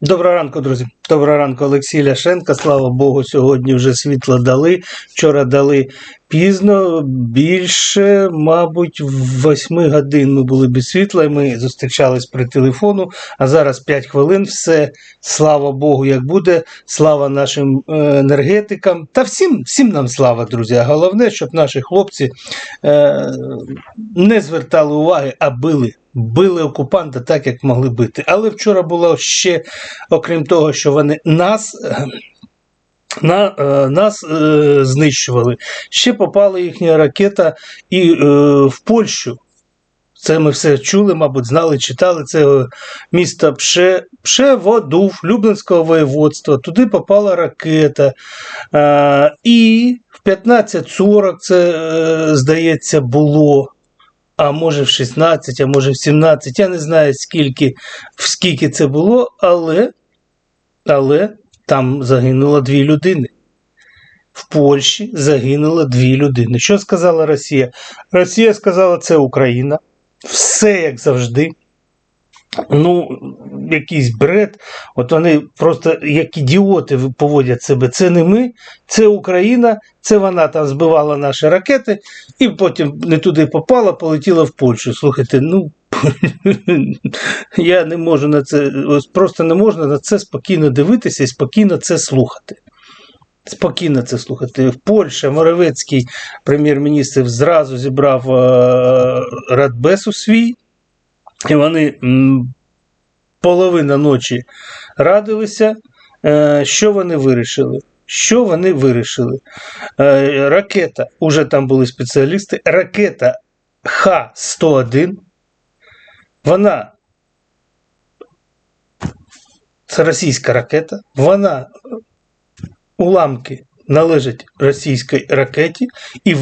Доброго ранку, друзі. Доброго ранку, Олексій Ляшенко. Слава Богу, сьогодні вже світло дали. Вчора дали пізно, більше, мабуть, в 8 годин ми були без світла, і ми зустрічались при телефону. А зараз 5 хвилин. Все, слава Богу, як буде. Слава нашим е, енергетикам. Та всім, всім нам слава, друзі. А головне, щоб наші хлопці е, не звертали уваги, а били. Били окупанта так, як могли бити. Але вчора було ще, окрім того, що вони нас. На, е, нас е, знищували. Ще попала їхня ракета і е, в Польщу. Це ми все чули, мабуть, знали, читали. Це е, місто Пше, Пшеводув, Люблинського воєводства. Туди попала ракета. Е, і в 15.40 це, е, здається, було. А може в 16, а може в 17. Я не знаю, скільки, в скільки це було, але, але там загинуло дві людини. В Польщі загинуло дві людини. Що сказала Росія? Росія сказала, це Україна. Все як завжди. Ну, якийсь бред. От вони просто як ідіоти поводять себе. Це не ми, це Україна, це вона там збивала наші ракети, і потім не туди попала, полетіла в Польщу. Слухайте, ну. Я не можу на це, просто не можна на це спокійно дивитися і спокійно це слухати. Спокійно це слухати. В Польща Моровецький прем'єр-міністр зразу зібрав е, Радбесу свій, і вони половина ночі радилися. Е, що вони вирішили? Що вони вирішили? Е, ракета, уже там були спеціалісти, ракета Х-101, вона це російська ракета, вона уламки належать російській ракеті і е,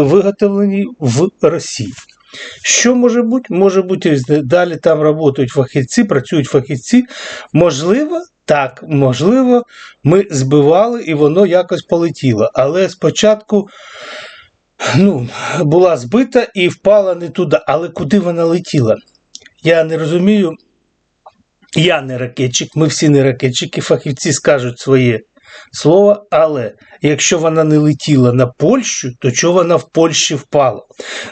виготовлені в Росії. Що може бути? Може бути. Далі там працюють фахівці, працюють фахівці. Можливо, так, можливо, ми збивали і воно якось полетіло. Але спочатку ну, була збита і впала не туди. Але куди вона летіла? Я не розумію. Я не ракетчик, ми всі не ракетчики, фахівці скажуть своє слово, але якщо вона не летіла на Польщу, то чого вона в Польщі впала?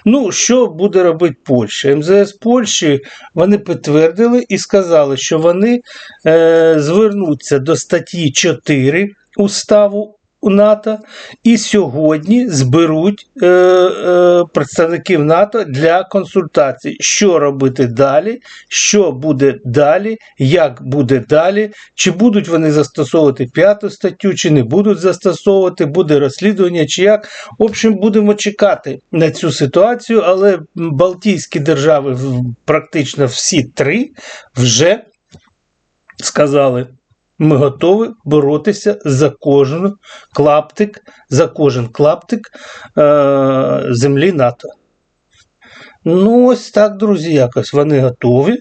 Ну, що буде робити Польща? МЗС Польщі вони підтвердили і сказали, що вони е, звернуться до статті 4 уставу. НАТО і сьогодні зберуть е, е, представників НАТО для консультацій, що робити далі, що буде далі, як буде далі, чи будуть вони застосовувати п'яту статтю, чи не будуть застосовувати, буде розслідування, чи як. В общем, будемо чекати на цю ситуацію, але Балтійські держави, практично всі три, вже сказали. Ми готові боротися за кожен клаптик, за кожен клаптик е- землі НАТО. Ну, ось так, друзі, якось вони готові.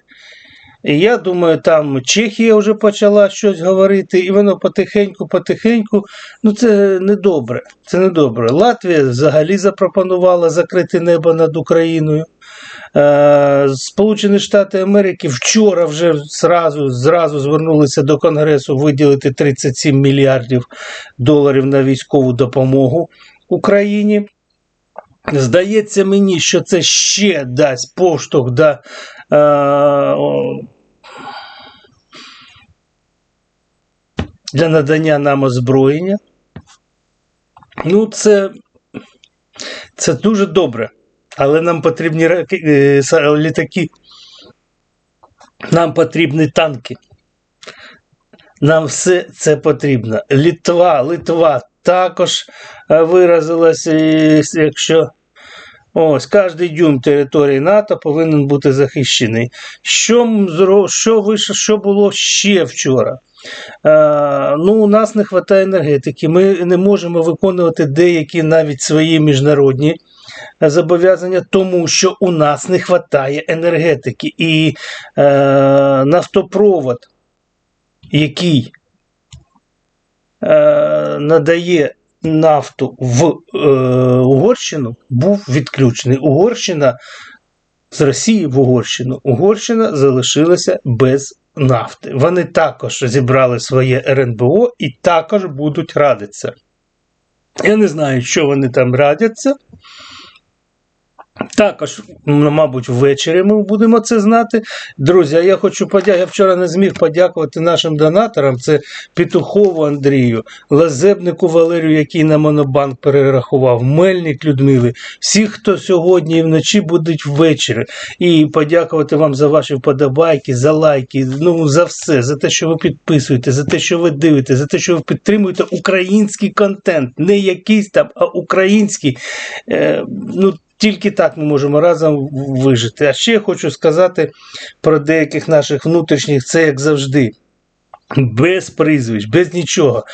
І я думаю, там Чехія вже почала щось говорити, і воно потихеньку-потихеньку. Ну, це не добре. Це не добре. Латвія взагалі запропонувала закрити небо над Україною. Е, Сполучені Штати Америки вчора вже зразу, зразу звернулися до Конгресу виділити 37 мільярдів доларів на військову допомогу Україні. Здається мені, що це ще дасть поштовх до е, для надання нам озброєння. Ну, це, це дуже добре. Але нам потрібні раки- е, літаки, нам потрібні танки. Нам все це потрібно. Літва, Литва також е, виразилася, якщо ось кожний дюйм території НАТО повинен бути захищений. Що, що, що було ще вчора? Е, ну, у нас не вистачає енергетики. Ми не можемо виконувати деякі навіть свої міжнародні е, зобов'язання, тому що у нас не вистачає енергетики. І е, нафтопровод, який е, надає нафту в е, Угорщину, був відключений. Угорщина з Росії в Угорщину. Угорщина залишилася без нафти. Вони також зібрали своє РНБО і також будуть радитися. Я не знаю, що вони там радяться. Також, мабуть, ввечері ми будемо це знати. Друзі, я хочу подякувати. Я вчора не зміг подякувати нашим донаторам. Це Петухову Андрію, Лазебнику Валерію, який на Монобанк перерахував, Мельник Людмили, всіх, хто сьогодні і вночі будуть ввечері. І подякувати вам за ваші вподобайки, за лайки, ну за все, за те, що ви підписуєте, за те, що ви дивитесь, за те, що ви підтримуєте український контент, не якийсь там, а український. Е, ну, тільки так ми можемо разом вижити. А ще хочу сказати про деяких наших внутрішніх, це як завжди. Без прізвищ, без нічого.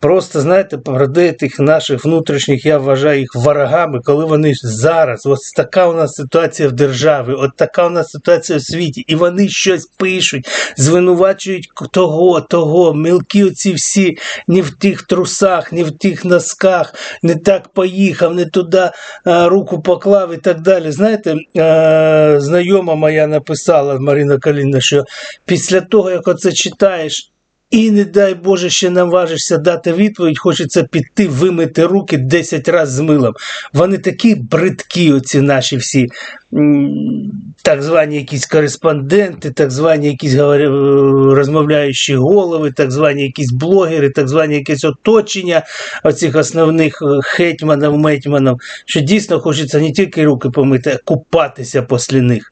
Просто, знаєте, про деяких наших внутрішніх, я вважаю їх ворогами, коли вони зараз, ось така у нас ситуація в державі, от така у нас ситуація в світі, і вони щось пишуть, звинувачують того, того, мілкі оці всі, не в тих трусах, не в тих носках, не так поїхав, не туди а, руку поклав і так далі. Знаєте, а, знайома моя написала Марина Каліна, що після того, як оце читаєш, і не дай Боже, ще наважишся дати відповідь, хочеться піти, вимити руки 10 разів з милом. Вони такі бридкі, оці наші всі так звані якісь кореспонденти, так звані якісь е, розмовляючі голови, так звані якісь блогери, так звані якесь оточення оцих основних е, хетьманів, метьманів, що дійсно хочеться не тільки руки помити, а купатися після них,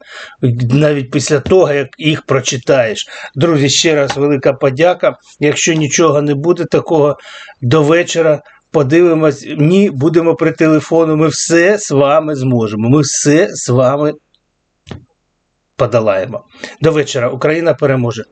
навіть після того, як їх прочитаєш. Друзі, ще раз велика подяка. Якщо нічого не буде такого до вечора. Подивимось, ні, будемо при телефону. Ми все з вами зможемо. Ми все з вами подолаємо. До вечора. Україна переможе.